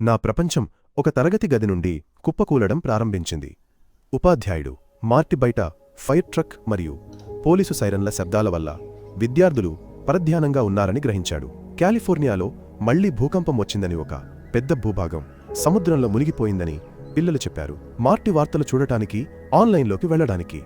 నా ప్రపంచం ఒక తరగతి గది నుండి కుప్పకూలడం ప్రారంభించింది. ఉపాధ్యాయుడు మార్టి బయట ఫైర్ ట్రక్ మరియు పోలీసు సైరన్ల శబ్దాల వల్ల విద్యార్థులు పరధ్యానంగా ఉన్నారని గ్రహించాడు. కాలిఫోర్నియాలో మళ్ళీ భూకంపం వచ్చిందని ఒక పెద్ద భూభాగం సముద్రంలో మునిగిపోయిందని పిల్లలు చెప్పారు. మార్టి వార్తలు చూడటానికి ఆన్లైన్లోకి వెళ్ళడానికి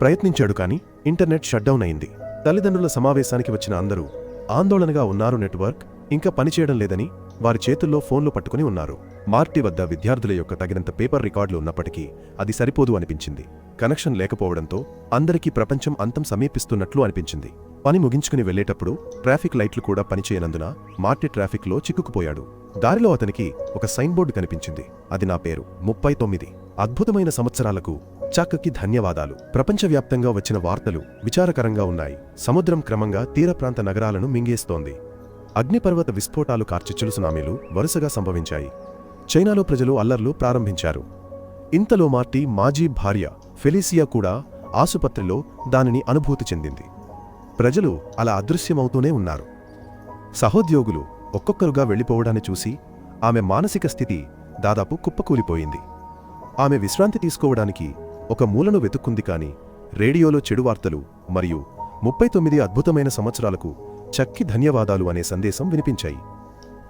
ప్రయత్నించాడు కాని ఇంటర్నెట్ షట్డౌన్ అయింది. తల్లిదండ్రుల సమావేశానికి వచ్చిన అందరూ ఆందోళనగా ఉన్నారు నెట్వర్క్ ఇంకా పనిచేయడం లేదని వారి చేతుల్లో ఫోన్లు పట్టుకుని ఉన్నారు. మార్టి వద్ద విద్యార్థుల యొక్క తగినంత పేపర్ రికార్డులు ఉన్నప్పటికీ అది సరిపోదు అనిపించింది. కనెక్షన్ లేకపోవడంతో అందరికీ ప్రపంచం అంతం సమీపిస్తున్నట్లు అనిపించింది. పని ముగించుకుని వెళ్ళేటప్పుడు ట్రాఫిక్ లైట్లు కూడా పనిచేయనందున మార్టి ట్రాఫిక్లో చిక్కుకుపోయాడు. దారిలో అతనికి ఒక సైన్ బోర్డు కనిపించింది. అది నా పేరు ముప్పై తొమ్మిది. అద్భుతమైన సంవత్సరాలకు చక్కకి ధన్యవాదాలు. ప్రపంచవ్యాప్తంగా వచ్చిన వార్తలు విచారకరంగా ఉన్నాయి. సముద్రం క్రమంగా తీర ప్రాంత నగరాలను మింగేస్తోంది. అగ్నిపర్వత విస్ఫోటాలు కార్చిచ్చులు సునామీలు వరుసగా సంభవించాయి. చైనాలో ప్రజలు అల్లర్లు ప్రారంభించారు. ఇంతలో మార్టీ మాజీ భార్య ఫెలిసియా కూడా ఆసుపత్రిలో దానిని అనుభూతి చెందింది. ప్రజలు అలా అదృశ్యమవుతూనే ఉన్నారు. సహోద్యోగులు ఒక్కొక్కరుగా వెళ్ళిపోవడాన్ని చూసి ఆమె మానసిక స్థితి దాదాపు కుప్పకూలిపోయింది. ఆమె విశ్రాంతి తీసుకోవడానికి ఒక మూలను వెతుక్కుంది కాని రేడియోలో చెడు వార్తలు మరియు ముప్పై తొమ్మిది అద్భుతమైన సంవత్సరాలకు చక్కి ధన్యవాదాలు అనే సందేశం వినిపించాయి.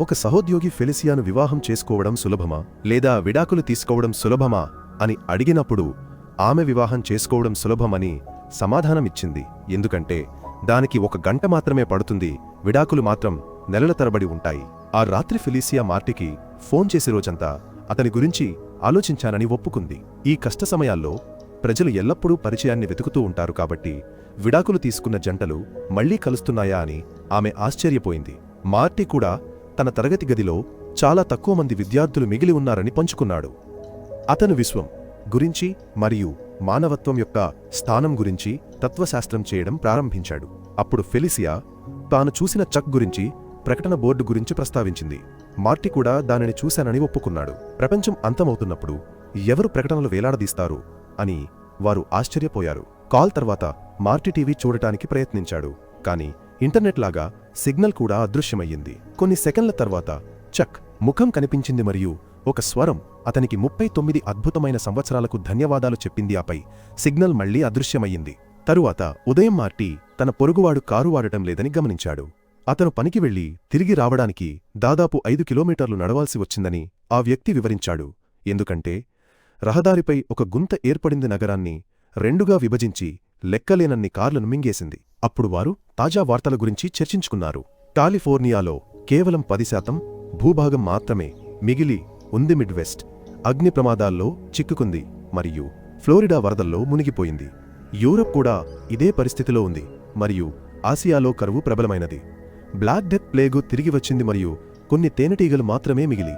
ఒక సహోద్యోగి ఫెలిసియాను వివాహం చేసుకోవడం సులభమా? లేదా విడాకులు తీసుకోవడం సులభమా? అని అడిగినప్పుడు ఆమె వివాహం చేసుకోవడం సులభమని సమాధానమిచ్చింది. ఎందుకంటే దానికి ఒక గంట మాత్రమే పడుతుంది. విడాకులు మాత్రం నెలల తరబడి ఉంటాయి. ఆ రాత్రి ఫెలిసియా మార్టికి ఫోన్ చేసే రోజంతా అతని గురించి ఆలోచించానని ఒప్పుకుంది. ఈ కష్ట సమయాల్లో ప్రజలు ఎల్లప్పుడూ పరిచయాన్ని వెతుకుతూ ఉంటారు కాబట్టి విడాకులు తీసుకున్న జంటలు మళ్ళీ కలుస్తున్నాయా అని ఆమె ఆశ్చర్యపోయింది. మార్టి కూడా తన తరగతి గదిలో చాలా తక్కువ మంది విద్యార్థులు మిగిలి ఉన్నారని పంచుకున్నాడు. అతను విశ్వం గురించి మరియు మానవత్వం యొక్క స్థానం గురించి తత్వశాస్త్రం చేయడం ప్రారంభించాడు. అప్పుడు ఫెలిసియా తాను చూసిన చక్ గురించి ప్రకటన బోర్డు గురించి ప్రస్తావించింది. మార్టి కూడా దానిని చూశానని ఒప్పుకున్నాడు. ప్రపంచం అంతమవుతున్నప్పుడు ఎవరు ప్రకటనలు వేలాడదీస్తారు అని వారు ఆశ్చర్యపోయారు. కాల్ తర్వాత మార్టి టీవీ చూడటానికి ప్రయత్నించాడు. కాని ఇంటర్నెట్ లాగా సిగ్నల్ కూడా అదృశ్యమయ్యింది. కొన్ని సెకండ్ల తర్వాత చక్! ముఖం కనిపించింది మరియు ఒక స్వరం అతనికి ముప్పై తొమ్మిది అద్భుతమైన సంవత్సరాలకు ధన్యవాదాలు చెప్పింది. ఆపై సిగ్నల్ మళ్ళీ అదృశ్యమయ్యింది. తరువాత ఉదయం మార్టి తన పొరుగువాడు కారు వాడటం లేదని గమనించాడు. అతను పనికి వెళ్ళి తిరిగి రావడానికి దాదాపు ఐదు కిలోమీటర్లు నడవాల్సి వచ్చిందని ఆ వ్యక్తి వివరించాడు. ఎందుకంటే రహదారిపై ఒక గుంత ఏర్పడింది నగరాన్ని రెండుగా విభజించి లెక్కలేనన్ని కార్లను మింగేసింది. అప్పుడు వారు తాజా వార్తల గురించి చర్చించుకున్నారు. కాలిఫోర్నియాలో కేవలం పది శాతం భూభాగం మాత్రమే మిగిలి ఉంది మిడ్వెస్ట్. అగ్ని ప్రమాదాల్లో చిక్కుకుంది మరియు ఫ్లోరిడా వరదల్లో మునిగిపోయింది. యూరప్ కూడా ఇదే పరిస్థితిలో ఉంది మరియు ఆసియాలో కరువు ప్రబలమైనది. బ్లాక్ డెత్ ప్లేగు తిరిగి వచ్చింది మరియు కొన్ని తేనెటీగలు మాత్రమే మిగిలి.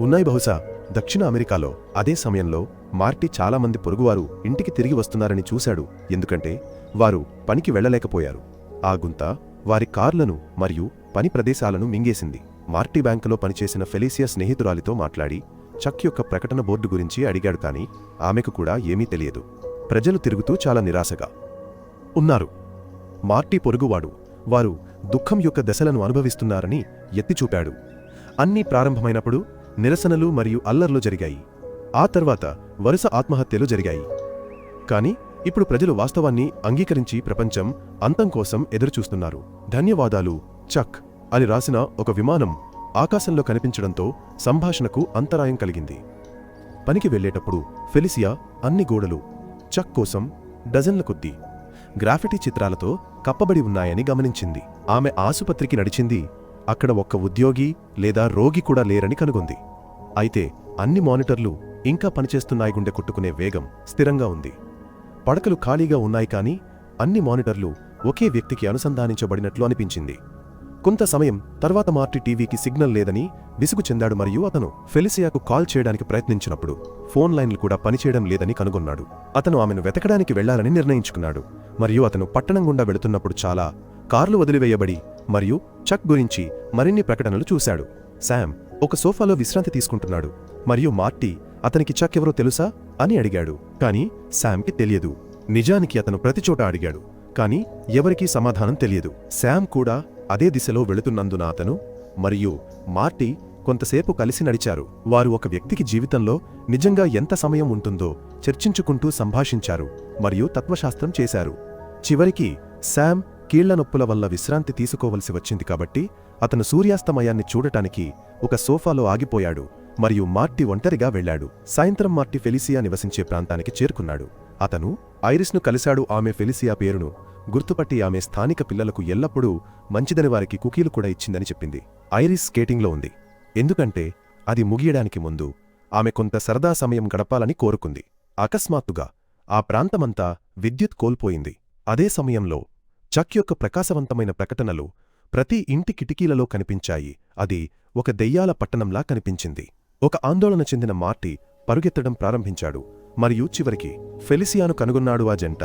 ఉన్నాయి బహుశా దక్షిణ అమెరికాలో అదే సమయంలో మార్టి చాలామంది పొరుగువారు ఇంటికి తిరిగి వస్తున్నారని చూశాడు. ఎందుకంటే వారు పనికి వెళ్ళలేకపోయారు ఆ గుంత వారి కార్లను మరియు పని ప్రదేశాలను మింగేసింది. మార్టి బ్యాంకులో పనిచేసిన ఫెలిసియా స్నేహితురాలితో మాట్లాడి చక్ యొక్క ప్రకటన బోర్డు గురించి అడిగాడు కాని ఆమెకు కూడా ఏమీ తెలియదు. ప్రజలు తిరుగుతూ చాలా నిరాశగా ఉన్నారు. మార్టి పొరుగువాడు వారు దుఃఖం యొక్క దశలను అనుభవిస్తున్నారని ఎత్తిచూపాడు అన్నీ ప్రారంభమైనప్పుడు నిరసనలు మరియు అల్లర్లు జరిగాయి. ఆ తర్వాత వరుస ఆత్మహత్యలు జరిగాయి. కాని ఇప్పుడు ప్రజలు వాస్తవాన్ని అంగీకరించి ప్రపంచం అంతం కోసం ఎదురుచూస్తున్నారు. ధన్యవాదాలు చక్ అని రాసిన ఒక విమానం ఆకాశంలో కనిపించడంతో సంభాషణకు అంతరాయం కలిగింది. పనికి వెళ్ళేటప్పుడు ఫెలిసియా అన్ని గోడలు చక్ కోసం డజన్ల కొద్దీ గ్రాఫిటీ చిత్రాలతో కప్పబడి ఉన్నాయని గమనించింది. ఆమె ఆసుపత్రికి నడిచింది అక్కడ ఒక్క ఉద్యోగి లేదా రోగి కూడా లేరని కనుగొంది. అయితే అన్ని మానిటర్లు ఇంకా పనిచేస్తున్నాయి గుండె కొట్టుకునే వేగం స్థిరంగా ఉంది. పడకలు ఖాళీగా ఉన్నాయి కానీ అన్ని మానిటర్లు ఒకే వ్యక్తికి అనుసంధానించబడినట్లు అనిపించింది. కొంత సమయం తర్వాత మార్టి టీవీకి సిగ్నల్ లేదని విసుగు చెందాడు మరియు అతను ఫెలిసియాకు కాల్ చేయడానికి ప్రయత్నించినప్పుడు ఫోన్ లైన్లు కూడా పనిచేయడం లేదని కనుగొన్నాడు. అతను ఆమెను వెతకడానికి వెళ్ళాలని నిర్ణయించుకున్నాడు. మరియు అతను పట్టణం గుండా వెళుతున్నప్పుడు చాలా కార్లు వదిలివేయబడి మరియు చక్ గురించి మరిన్ని ప్రకటనలు చూశాడు. శామ్ ఒక సోఫాలో విశ్రాంతి తీసుకుంటున్నాడు మరియు మార్టీ అతనికి చక్ ఎవరో తెలుసా? అని అడిగాడు. కానీ శామ్కి తెలియదు. నిజానికి అతను ప్రతిచోట అడిగాడు. కానీ ఎవరికీ సమాధానం తెలియదు. శామ్ కూడా అదే దిశలో వెళుతున్నందున అతను మరియు మార్టీ కొంతసేపు కలిసి నడిచారు. వారు ఒక వ్యక్తికి జీవితంలో నిజంగా ఎంత సమయం ఉంటుందో చర్చించుకుంటూ సంభాషించారు మరియు తత్వశాస్త్రం చేశారు. చివరికి శామ్ కీళ్ళ నొప్పుల వల్ల విశ్రాంతి తీసుకోవలసి వచ్చింది కాబట్టి అతను సూర్యాస్తమయాన్ని చూడటానికి ఒక సోఫాలో ఆగిపోయాడు మరియు మార్టి ఒంటరిగా వెళ్ళాడు. సాయంత్రం మార్టి ఫెలిసియా నివసించే ప్రాంతానికి చేరుకున్నాడు. అతను ఐరిస్ను కలిశాడు. ఆమె ఫెలిసియా పేరును గుర్తుపట్టి ఆమె స్థానిక పిల్లలకు ఎల్లప్పుడూ మంచిదని వారికి కుకీలు కూడా ఇచ్చిందని చెప్పింది. ఐరిస్ స్కేటింగ్లో ఉంది. ఎందుకంటే అది ముగియడానికి ముందు ఆమె కొంత సరదా సమయం గడపాలని కోరుకుంది. అకస్మాత్తుగా ఆ ప్రాంతమంతా విద్యుత్ కోల్పోయింది. అదే సమయంలో చక్ యొక్క ప్రకాశవంతమైన ప్రకటనలు ప్రతి ఇంటి కిటికీలలో కనిపించాయి. అది ఒక దెయ్యాల పట్టణంలా కనిపించింది. ఒక ఆందోళన చెందిన మార్టి పరుగెత్తడం ప్రారంభించాడు. మరియు చివరికి ఫెలిసియాను కనుగొన్నాడు ఆ జంట.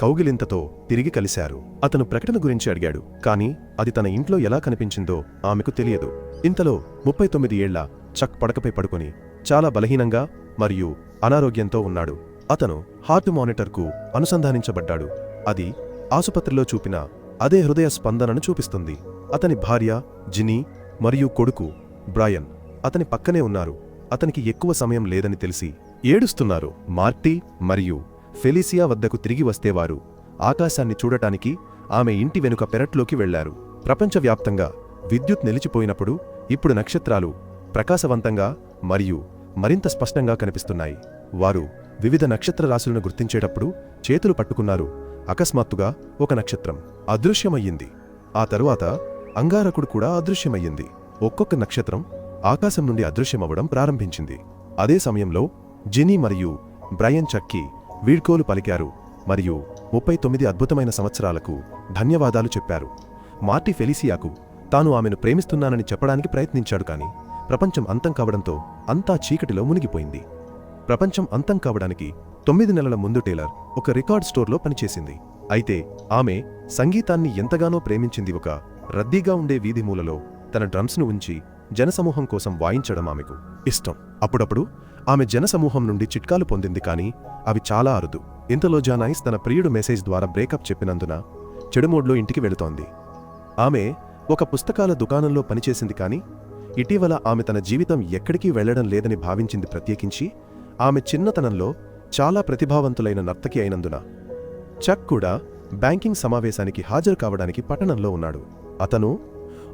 కౌగిలింతతో తిరిగి కలిశారు. అతను ప్రకటన గురించి అడిగాడు. కాని అది తన ఇంట్లో ఎలా కనిపించిందో ఆమెకు తెలియదు. ఇంతలో ముప్పై తొమ్మిది ఏళ్ళ చక్ పడకపై పడుకొని చాలా బలహీనంగా మరియు అనారోగ్యంతో ఉన్నాడు. అతను హార్ట్ మానిటర్కు అనుసంధానించబడ్డాడు. అది ఆసుపత్రిలో చూపిన అదే హృదయ స్పందనను చూపిస్తుంది. అతని భార్య జినీ మరియు కొడుకు బ్రయన్ అతని పక్కనే ఉన్నారు. అతనికి ఎక్కువ సమయం లేదని తెలిసి ఏడుస్తున్నారు. మార్టీ మరియు ఫెలిసియా వద్దకు తిరిగి వస్తేవారు ఆకాశాన్ని చూడటానికి ఆమె ఇంటి వెనుక పెరట్లోకి వెళ్ళారు. ప్రపంచవ్యాప్తంగా విద్యుత్ నిలిచిపోయినప్పుడు ఇప్పుడు నక్షత్రాలు ప్రకాశవంతంగా మరియు మరింత స్పష్టంగా కనిపిస్తున్నాయి. వారు వివిధ నక్షత్ర రాశులను గుర్తించేటప్పుడు చేతులు పట్టుకున్నారు. అకస్మాత్తుగా ఒక నక్షత్రం అదృశ్యమయ్యింది. ఆ తరువాత అంగారకుడు కూడా అదృశ్యమయ్యింది. ఒక్కొక్క నక్షత్రం ఆకాశం నుండి అదృశ్యమవ్వడం ప్రారంభించింది. అదే సమయంలో జినీ మరియు బ్రయన్ చక్కి వీడ్కోలు పలికారు మరియు ముప్పై తొమ్మిది అద్భుతమైన సంవత్సరాలకు ధన్యవాదాలు చెప్పారు. మార్టి ఫెలిసియాకు తాను ఆమెను ప్రేమిస్తున్నానని చెప్పడానికి ప్రయత్నించాడు కాని ప్రపంచం అంతం కావడంతో అంతా చీకటిలో మునిగిపోయింది. ప్రపంచం అంతం కావడానికి తొమ్మిది నెలల ముందు టేలర్ ఒక రికార్డ్ స్టోర్లో పనిచేసింది. అయితే ఆమె సంగీతాన్ని ఎంతగానో ప్రేమించింది ఒక రద్దీగా ఉండే వీధి మూలలో తన డ్రమ్స్ను ఉంచి జనసమూహం కోసం వాయించడం ఆమెకు ఇష్టం. అప్పుడప్పుడు ఆమె జనసమూహం నుండి చిట్కాలు పొందింది కానీ అవి చాలా అరుదు. ఇంతలో జానాయిస్ తన ప్రియుడు మెసేజ్ ద్వారా బ్రేకప్ చెప్పినందున చెడుమోడ్లో ఇంటికి వెళుతోంది. ఆమె ఒక పుస్తకాల దుకాణంలో పనిచేసింది కాని ఇటీవల ఆమె తన జీవితం ఎక్కడికి వెళ్ళడం లేదని భావించింది ప్రత్యేకించి ఆమె చిన్నతనంలో చాలా ప్రతిభావంతులైన నర్తకి అయినందున చక్ కూడా బ్యాంకింగ్ సమావేశానికి హాజరు కావడానికి పట్టణంలో ఉన్నాడు. అతను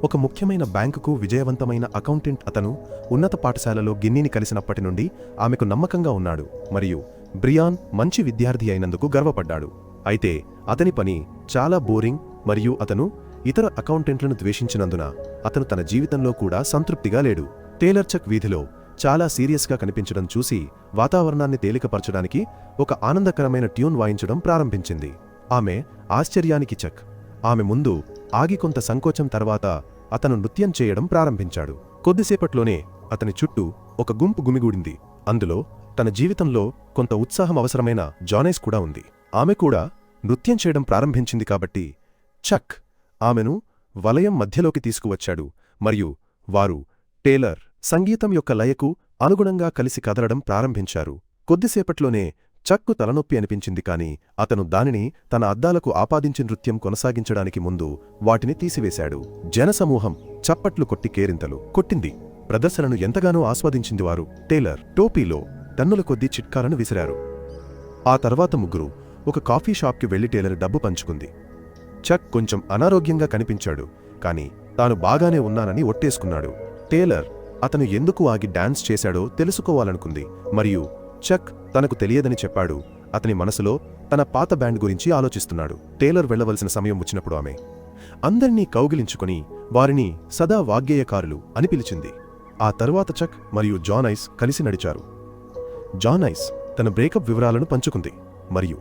ఒక ముఖ్యమైన బ్యాంకుకు విజయవంతమైన అకౌంటెంట్ అతను ఉన్నత పాఠశాలలో గిన్నీని కలిసినప్పటి నుండి ఆమెకు నమ్మకంగా ఉన్నాడు మరియు బ్రియాన్ మంచి విద్యార్థి అయినందుకు గర్వపడ్డాడు. అయితే అతని పని చాలా బోరింగ్ మరియు అతను ఇతర అకౌంటెంట్లను ద్వేషించినందున అతను తన జీవితంలో కూడా సంతృప్తిగా లేడు. టేలర్చక్ వీధిలో చాలా సీరియస్గా కనిపించడం చూసి వాతావరణాన్ని తేలికపరచడానికి ఒక ఆనందకరమైన ట్యూన్ వాయించడం ప్రారంభించింది. ఆమె ఆశ్చర్యానికి చక్. ఆమె ముందు ఆగి కొంత సంకోచం తర్వాత అతను నృత్యం చేయడం ప్రారంభించాడు. కొద్దిసేపట్లోనే అతని చుట్టూ ఒక గుంపు గుమిగూడింది. అందులో తన జీవితంలో కొంత ఉత్సాహం అవసరమైన జానైస్ కూడా ఉంది. ఆమె కూడా నృత్యం చేయడం ప్రారంభించింది కాబట్టి చక్ ఆమెను వలయం మధ్యలోకి తీసుకువచ్చాడు. మరియు వారు టేలర్ సంగీతం యొక్క లయకు అనుగుణంగా కలిసి కదలడం ప్రారంభించారు. కొద్దిసేపట్లోనే చక్కు తలనొప్పి అనిపించింది కాని అతను దానిని తన అద్దాలకు ఆపాదించి నృత్యం కొనసాగించడానికి ముందు వాటిని తీసివేశాడు. జనసమూహం చప్పట్లు కొట్టి కేరింతలు కొట్టింది. ప్రదర్శనను ఎంతగానో ఆస్వాదించింది వారు. టేలర్ టోపీలో టన్నుల కొద్దీ చిట్కాలను విసిరారు. ఆ తర్వాత ముగ్గురు ఒక కాఫీ షాప్కి వెళ్ళి టేలర్ డబ్బు పంచుకుంది. చక్ కొంచెం అనారోగ్యంగా కనిపించాడు కాని తాను బాగానే ఉన్నానని ఒట్టేసుకున్నాడు. టేలర్ అతను ఎందుకు ఆగి డాన్స్ చేశాడో తెలుసుకోవాలనుకుంది. మరియు చక్ తనకు తెలియదని చెప్పాడు. అతని మనసులో తన పాత బ్యాండ్ గురించి ఆలోచిస్తున్నాడు. టేలర్ వెళ్ళవలసిన సమయం వచ్చినప్పుడు ఆమె అందర్నీ కౌగిలించుకుని వారిని సదా వాగ్గేయకారులు అని పిలిచింది. ఆ తరువాత చక్ మరియు జాన్ ఐస్ కలిసి నడిచారు. జాన్ ఐస్ తన బ్రేకప్ వివరాలను పంచుకుంది. మరియు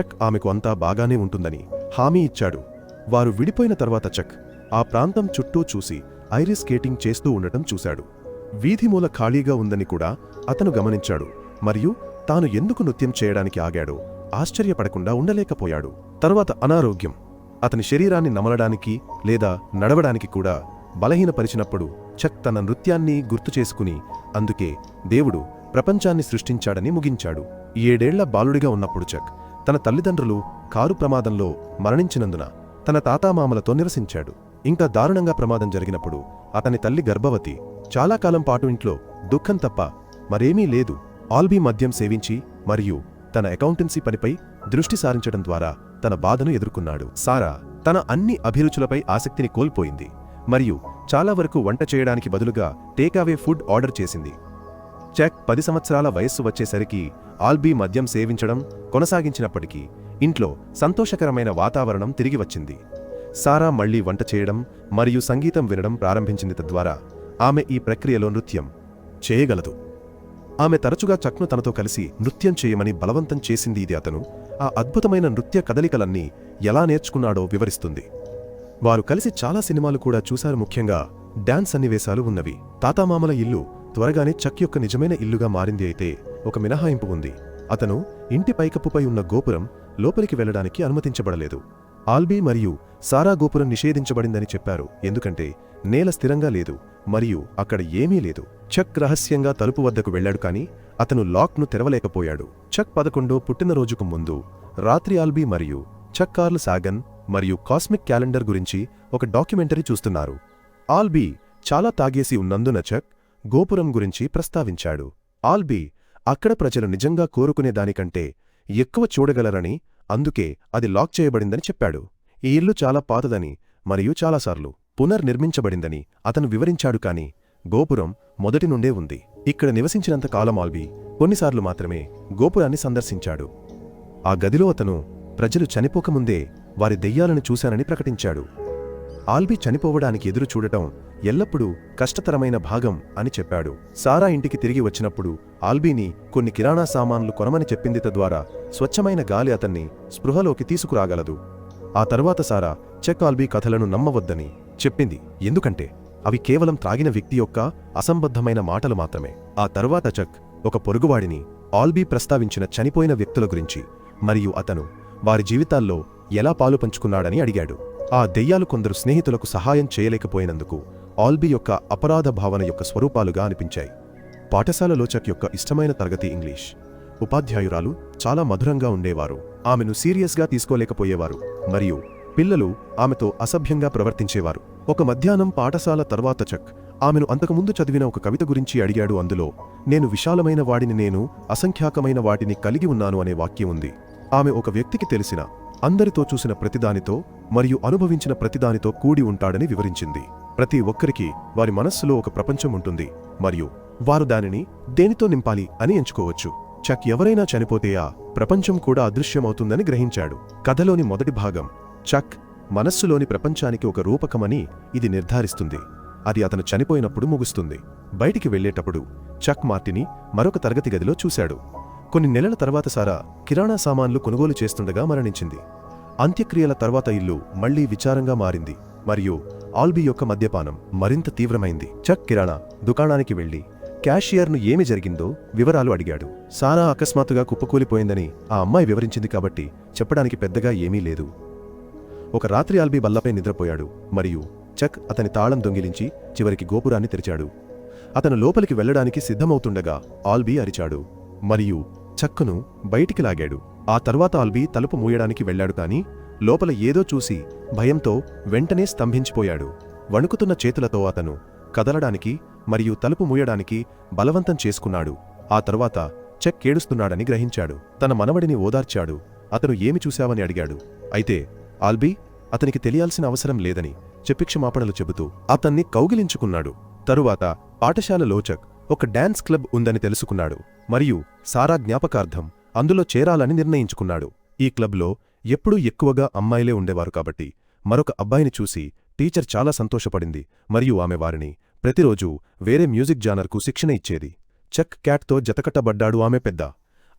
చక్ ఆమెకు అంతా బాగానే ఉంటుందని హామీ ఇచ్చాడు. వారు విడిపోయిన తర్వాత చక్ ఆ ప్రాంతం చుట్టూ చూసి ఐరిస్ స్కేటింగ్ చేస్తూ ఉండటం చూశాడు. వీధిమూల ఖాళీగా ఉందని కూడా అతను గమనించాడు. మరియు తాను ఎందుకు నృత్యం చేయడానికి ఆగాడు? ఆశ్చర్యపడకుండా ఉండలేకపోయాడు. తరువాత అనారోగ్యం. అతని శరీరాన్ని నమలడానికి లేదా నడవడానికి కూడా బలహీనపరిచినప్పుడు చక్ తన నృత్యాన్ని గుర్తు చేసుకుని అందుకే దేవుడు ప్రపంచాన్ని సృష్టించాడని ముగించాడు. ఏడేళ్ళ బాలుడిగా ఉన్నప్పుడు చక్ తన తల్లిదండ్రులు కారు ప్రమాదంలో మరణించినందున తన తాతామామలతో నివసించాడు. ఇంకా దారుణంగా ప్రమాదం జరిగినప్పుడు అతని తల్లి గర్భవతి చాలా కాలం పాటు ఇంట్లో దుఃఖం తప్ప మరేమీ లేదు. ఆల్బీ మద్యం సేవించి మరియు తన అకౌంటెన్సీ పనిపై దృష్టి సారించడం ద్వారా తన బాధను ఎదుర్కొన్నాడు. సారా తన అన్ని అభిరుచులపై ఆసక్తిని కోల్పోయింది మరియు చాలా వరకు వంట చేయడానికి బదులుగా టేకావే ఫుడ్ ఆర్డర్ చేసింది. చెక్ పది సంవత్సరాల వయస్సు వచ్చేసరికి ఆల్బీ మద్యం సేవించడం కొనసాగించినప్పటికీ ఇంట్లో సంతోషకరమైన వాతావరణం తిరిగి వచ్చింది. సారా మళ్ళీ వంట చేయడం మరియు సంగీతం వినడం ప్రారంభించింది తద్వారా ఆమె ఈ ప్రక్రియలో నృత్యం చేయగలదు. ఆమె తరచుగా చక్ను తనతో కలిసి నృత్యం చేయమని బలవంతం చేసింది ఇది అతను. ఆ అద్భుతమైన నృత్య కదలికలన్నీ ఎలా నేర్చుకున్నాడో వివరిస్తుంది. వారు కలిసి చాలా సినిమాలు కూడా చూశారు. ముఖ్యంగా డాన్స్ సన్నివేశాలు ఉన్నవి. తాతామామల ఇల్లు త్వరగానే చక్ యొక్క నిజమైన ఇల్లుగా మారింది అయితే ఒక మినహాయింపు ఉంది. అతను ఇంటి పైకప్పుపై ఉన్న గోపురం లోపలికి వెళ్ళడానికి అనుమతించబడలేదు. ఆల్బీ మరియు సారా గోపురం నిషేధించబడిందని చెప్పారు. ఎందుకంటే నేల స్థిరంగా లేదు మరియు అక్కడ ఏమీ లేదు. చక్ రహస్యంగా తలుపు వద్దకు వెళ్ళాడు కాని అతను లాక్ను తెరవలేకపోయాడు. చక్ పదకొండో పుట్టినరోజుకు ముందు రాత్రి ఆల్బీ మరియు చక్ కార్ల్ సాగన్ మరియు కాస్మిక్ క్యాలెండర్ గురించి ఒక డాక్యుమెంటరీ చూస్తున్నారు. ఆల్బీ చాలా తాగేసి ఉన్నందున చక్ గోపురం గురించి ప్రస్తావించాడు. ఆల్బీ అక్కడ ప్రజలు నిజంగా కోరుకునే దానికంటే ఎక్కువ చూడగలరని అందుకే అది లాక్ చేయబడిందని చెప్పాడు. ఈ ఇల్లు చాలా పాతదని మరియు చాలాసార్లు పునర్నిర్మించబడిందని అతను వివరించాడు కాని గోపురం మొదటి నుండే ఉంది. ఇక్కడ నివసించినంత కాలం ఆల్బీ కొన్నిసార్లు మాత్రమే గోపురాన్ని సందర్శించాడు. ఆ గదిలో అతను ప్రజలు చనిపోకముందే వారి దెయ్యాలను చూశానని ప్రకటించాడు. ఆల్బీ చనిపోవడానికి ఎదురు చూడటం ఎల్లప్పుడూ కష్టతరమైన భాగం అని చెప్పాడు. సారా ఇంటికి తిరిగి వచ్చినప్పుడు ఆల్బీని కొన్ని కిరాణా సామాన్లు కొనమని చెప్పింది తద్వారా స్వచ్ఛమైన గాలి అతన్ని స్పృహలోకి తీసుకురాగలదు. ఆ తర్వాత సారా చెక్ ఆల్బీ కథలను నమ్మవద్దని చెప్పింది. ఎందుకంటే అవి కేవలం త్రాగిన వ్యక్తి యొక్క అసంబద్ధమైన మాటలు మాత్రమే. ఆ తర్వాత చక్ ఒక పొరుగువాడిని ఆల్బీ ప్రస్తావించిన చనిపోయిన వ్యక్తుల గురించి మరియు అతను వారి జీవితాల్లో ఎలా పాలు పంచుకున్నాడని అడిగాడు. ఆ దెయ్యాలు కొందరు స్నేహితులకు సహాయం చేయలేకపోయినందుకు ఆల్బీ యొక్క అపరాధ భావన యొక్క స్వరూపాలుగా అనిపించాయి. పాఠశాల లోచక్ యొక్క ఇష్టమైన తరగతి ఇంగ్లీష్. ఉపాధ్యాయురాలు చాలా మధురంగా ఉండేవారు. ఆమెను సీరియస్గా తీసుకోలేకపోయేవారు. మరియు పిల్లలు ఆమెతో అసభ్యంగా ప్రవర్తించేవారు. ఒక మధ్యాహ్నం పాఠశాల తర్వాత చక్ ఆమెను అంతకుముందు చదివిన ఒక కవిత గురించి అడిగాడు. అందులో నేను విశాలమైన వాడిని నేను అసంఖ్యాకమైన వాటిని కలిగి ఉన్నాను అనే వాక్యం ఉంది. ఆమె ఒక వ్యక్తికి తెలిసిన అందరితో చూసిన ప్రతిదానితో మరియు అనుభవించిన ప్రతిదానితో కూడి ఉంటాడని వివరించింది. ప్రతి ఒక్కరికి వారి మనస్సులో ఒక ప్రపంచం ఉంటుంది. మరియు వారు దానిని దేనితో నింపాలి అని ఎంచుకోవచ్చు. చక్ ఎవరైనా చనిపోతే ఆ ప్రపంచం కూడా అదృశ్యమవుతుందని గ్రహించాడు. కథలోని మొదటి భాగం చక్ మనస్సులోని ప్రపంచానికి ఒక రూపకమని ఇది నిర్ధారిస్తుంది. అది అతను చనిపోయినప్పుడు ముగుస్తుంది. బయటికి వెళ్ళేటప్పుడు చక్ మార్టిని మరొక తరగతి గదిలో చూశాడు. కొన్ని నెలల తర్వాత సారా కిరాణా సామాన్లు కొనుగోలు చేస్తుండగా మరణించింది. అంత్యక్రియల తర్వాత ఇల్లు మళ్ళీ విచారంగా మారింది. మరియు ఆల్బీ యొక్క మద్యపానం మరింత తీవ్రమైంది. చక్ కిరాణా దుకాణానికి వెళ్ళి క్యాషియర్ను ఏమి జరిగిందో వివరాలు అడిగాడు. సారా అకస్మాత్తుగా కుప్పకూలిపోయిందని ఆ అమ్మాయి వివరించింది కాబట్టి చెప్పడానికి పెద్దగా ఏమీ లేదు. ఒక రాత్రి ఆల్బీ బల్లపై నిద్రపోయాడు మరియు చక్ అతని తాళం దొంగిలించి చివరికి గోపురాన్ని తెరిచాడు. అతను లోపలికి వెళ్ళడానికి సిద్ధమవుతుండగా ఆల్బీ అరిచాడు మరియు చక్కును బయటికి లాగాడు. ఆ తర్వాత ఆల్బీ తలుపు మూయడానికి వెళ్ళాడు కానీ లోపల ఏదో చూసి భయంతో వెంటనే స్తంభించిపోయాడు. వణుకుతున్న చేతులతో అతను కదలడానికి మరియు తలుపు మూయడానికి బలవంతం చేసుకున్నాడు. ఆ తర్వాత చెక్ ఏడుస్తున్నాడని గ్రహించాడు. తన మనవడిని ఓదార్చాడు. అతను ఏమి చూశావని అడిగాడు. అయితే ఆల్బీ అతనికి తెలియాల్సిన అవసరం లేదని చెప్పి క్షమాపణలు చెబుతూ అతన్ని కౌగిలించుకున్నాడు. తరువాత పాఠశాల లోచక్ ఒక డాన్స్ క్లబ్ ఉందని తెలుసుకున్నాడు. మరియు సారా జ్ఞాపకార్థం అందులో చేరాలని నిర్ణయించుకున్నాడు. ఈ క్లబ్లో ఎప్పుడూ ఎక్కువగా అమ్మాయిలే ఉండేవారు కాబట్టి మరొక అబ్బాయిని చూసి టీచర్ చాలా సంతోషపడింది మరియు ఆమె వారిని ప్రతిరోజూ వేరే మ్యూజిక్ జానర్కు శిక్షణ ఇచ్చేది. చక్ క్యాట్తో జతకట్టబడ్డాడు ఆమె పెద్ద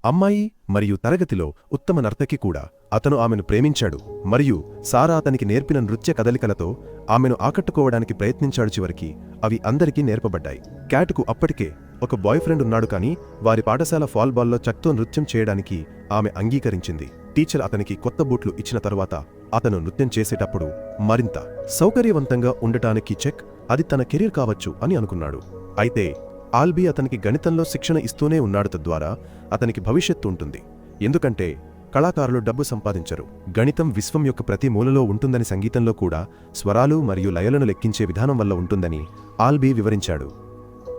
అమ్మాయి మరియు తరగతిలో ఉత్తమ నర్తకి కూడా. అతను ఆమెను ప్రేమించాడు మరియు సారా అతనికి నేర్పిన నృత్య కదలికలతో ఆమెను ఆకట్టుకోవడానికి ప్రయత్నించాడు చివరికి. అవి అందరికీ నేర్పబడ్డాయి. క్యాట్కు అప్పటికే ఒక బాయ్ ఫ్రెండ్ ఉన్నాడు కానీ వారి పాఠశాల ఫాల్బాల్లో చక్తో నృత్యం చేయడానికి ఆమె అంగీకరించింది. టీచర్ అతనికి కొత్త బూట్లు ఇచ్చిన తరువాత అతను నృత్యం చేసేటప్పుడు మరింత సౌకర్యవంతంగా ఉండటానికి చెక్ అది తన కెరీర్ కావచ్చు అని అనుకున్నాడు. అయితే ఆల్బీ అతనికి గణితంలో శిక్షణ ఇస్తూనే ఉన్నాడు తద్వారా అతనికి భవిష్యత్తు ఉంటుంది. ఎందుకంటే కళాకారులు డబ్బు సంపాదించరు. గణితం విశ్వం యొక్క ప్రతి మూలలో ఉంటుందని సంగీతంలో కూడా స్వరాలు మరియు లయలను లెక్కించే విధానం వల్ల ఉంటుందని ఆల్బీ వివరించాడు.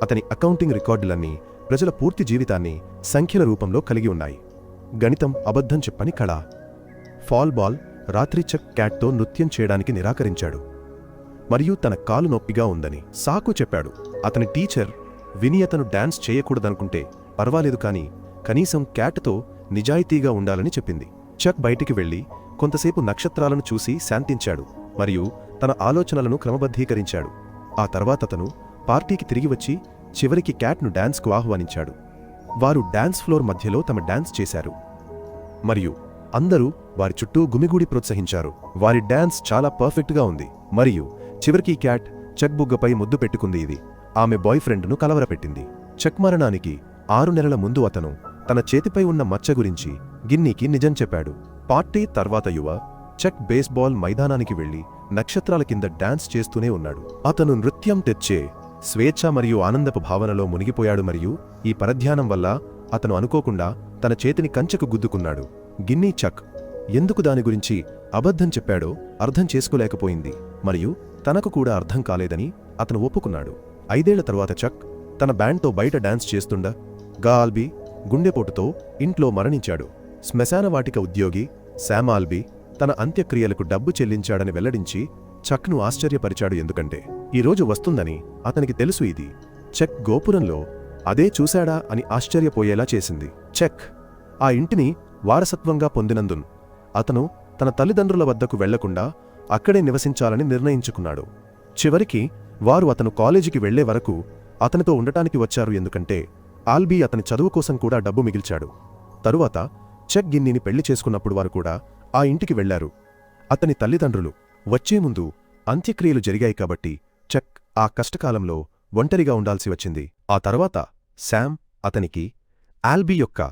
అతని అకౌంటింగ్ రికార్డులన్నీ ప్రజల పూర్తి జీవితాన్ని సంఖ్యల రూపంలో కలిగి ఉన్నాయి. గణితం అబద్ధం చెప్పని కళ. ఫాల్ బాల్ రాత్రి చెక్ క్యాట్తో నృత్యం చేయడానికి నిరాకరించాడు. మరియు తన కాలు నొప్పిగా ఉందని సాకు చెప్పాడు. అతని టీచర్ విని అతను డాన్స్ చేయకూడదనుకుంటే పర్వాలేదు కానీ కనీసం క్యాట్తో నిజాయితీగా ఉండాలని చెప్పింది. చక్ బయటికి వెళ్ళి కొంతసేపు నక్షత్రాలను చూసి శాంతించాడు మరియు తన ఆలోచనలను క్రమబద్ధీకరించాడు. ఆ తర్వాత అతను పార్టీకి తిరిగి వచ్చి చివరికి క్యాట్ను డాన్స్కు ఆహ్వానించాడు. వారు డాన్స్ ఫ్లోర్ మధ్యలో తమ డాన్స్ చేశారు. మరియు అందరూ వారి చుట్టూ గుమిగూడి ప్రోత్సహించారు. వారి డాన్స్ చాలా పర్ఫెక్ట్గా ఉంది. మరియు చివరికి క్యాట్ చెక్ బుగ్గపై ముద్దు పెట్టుకుంది ఇది. ఆమె బాయ్ ఫ్రెండ్ను కలవరపెట్టింది. చెక్ మరణానికి ఆరు నెలల ముందు అతను తన చేతిపై ఉన్న మచ్చ గురించి గిన్నీకి నిజం చెప్పాడు. పార్టీ తర్వాత యువ చెక్ బేస్బాల్ మైదానానికి వెళ్ళి నక్షత్రాల కింద డాన్స్ చేస్తూనే ఉన్నాడు. అతను నృత్యం తెచ్చే స్వేచ్ఛ మరియు ఆనందపు భావనలో మునిగిపోయాడు మరియు ఈ పరధ్యానం వల్ల అతను అనుకోకుండా తన చేతిని కంచెకు గుద్దుకున్నాడు. గిన్నీ చక్ ఎందుకు దాని గురించి అబద్ధం చెప్పాడో అర్థం చేసుకోలేకపోయింది మరియు తనకు కూడా అర్థం కాలేదని అతను ఒప్పుకున్నాడు. ఐదేళ్ళ తరువాత చక్ తన బ్యాండ్తో బయట డాన్స్ చేస్తుండ గాల్బీ గుండెపోటుతో ఇంట్లో మరణించాడు. శ్మశానవాటిక ఉద్యోగి శామాల్బీ ఆల్బీ తన అంత్యక్రియలకు డబ్బు చెల్లించాడని వెల్లడించి చక్ను ఆశ్చర్యపరిచాడు ఎందుకంటే ఈరోజు వస్తుందని అతనికి తెలుసు ఇది. చెక్ గోపురంలో అదే చూశాడా అని ఆశ్చర్యపోయేలా చేసింది. చెక్ ఆ ఇంటిని వారసత్వంగా పొందినందున్ అతను తన తల్లిదండ్రుల వద్దకు వెళ్ళకుండా అక్కడే నివసించాలని నిర్ణయించుకున్నాడు. చివరికి వారు అతను కాలేజీకి వెళ్ళే వరకు అతనితో ఉండటానికి వచ్చారు ఎందుకంటే ఆల్బీ అతని చదువు కోసం కూడా డబ్బు మిగిల్చాడు. తరువాత చెక్ గిన్నీని పెళ్ళి చేసుకున్నప్పుడు వారు కూడా ఆ ఇంటికి వెళ్ళారు. అతని తల్లిదండ్రులు వచ్చే ముందు అంత్యక్రియలు జరిగాయి కాబట్టి చెక్ ఆ కష్టకాలంలో ఒంటరిగా ఉండాల్సి వచ్చింది. ఆ తర్వాత శామ్ అతనికి ఆల్బీ యొక్క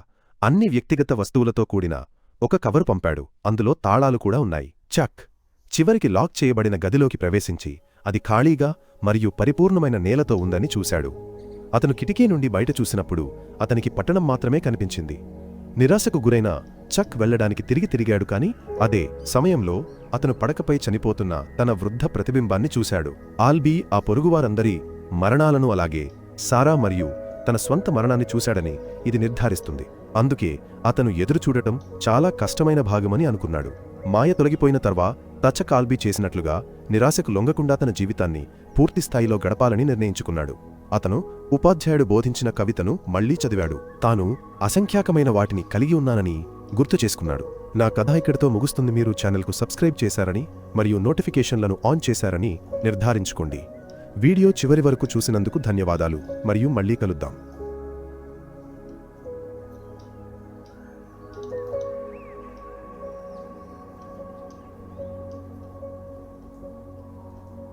అన్ని వ్యక్తిగత వస్తువులతో కూడిన ఒక కవరు పంపాడు. అందులో తాళాలు కూడా ఉన్నాయి. చక్ చివరికి లాక్ చేయబడిన గదిలోకి ప్రవేశించి అది ఖాళీగా మరియు పరిపూర్ణమైన నేలతో ఉందని చూశాడు. అతను కిటికీ నుండి బయట చూసినప్పుడు అతనికి పట్టణం మాత్రమే కనిపించింది. నిరాశకు గురైన చక్ వెళ్ళడానికి తిరిగి తిరిగాడు కాని అదే సమయంలో అతను పడకపై చనిపోతున్న తన వృద్ధ ప్రతిబింబాన్ని చూశాడు. ఆల్బీ ఆ పొరుగువారందరి మరణాలను అలాగే సారా మరియు తన స్వంత మరణాన్ని చూశాడని ఇది నిర్ధారిస్తుంది. అందుకే అతను ఎదురుచూడటం చాలా కష్టమైన భాగమని అనుకున్నాడు. మాయ తొలగిపోయిన తర్వా తచ్చ కాల్బీ చేసినట్లుగా నిరాశకు లొంగకుండా తన జీవితాన్ని పూర్తిస్థాయిలో గడపాలని నిర్ణయించుకున్నాడు. అతను ఉపాధ్యాయుడు బోధించిన కవితను మళ్ళీ చదివాడు. తాను అసంఖ్యాకమైన వాటిని కలిగి ఉన్నానని గుర్తు చేసుకున్నాడు. నా కథ ఇక్కడితో ముగుస్తుంది. మీరు ఛానల్కు సబ్స్క్రైబ్ చేశారని మరియు నోటిఫికేషన్లను ఆన్ చేశారని నిర్ధారించుకోండి. వీడియో చివరి వరకు చూసినందుకు ధన్యవాదాలు. మరియు మళ్ళీ కలుద్దాం.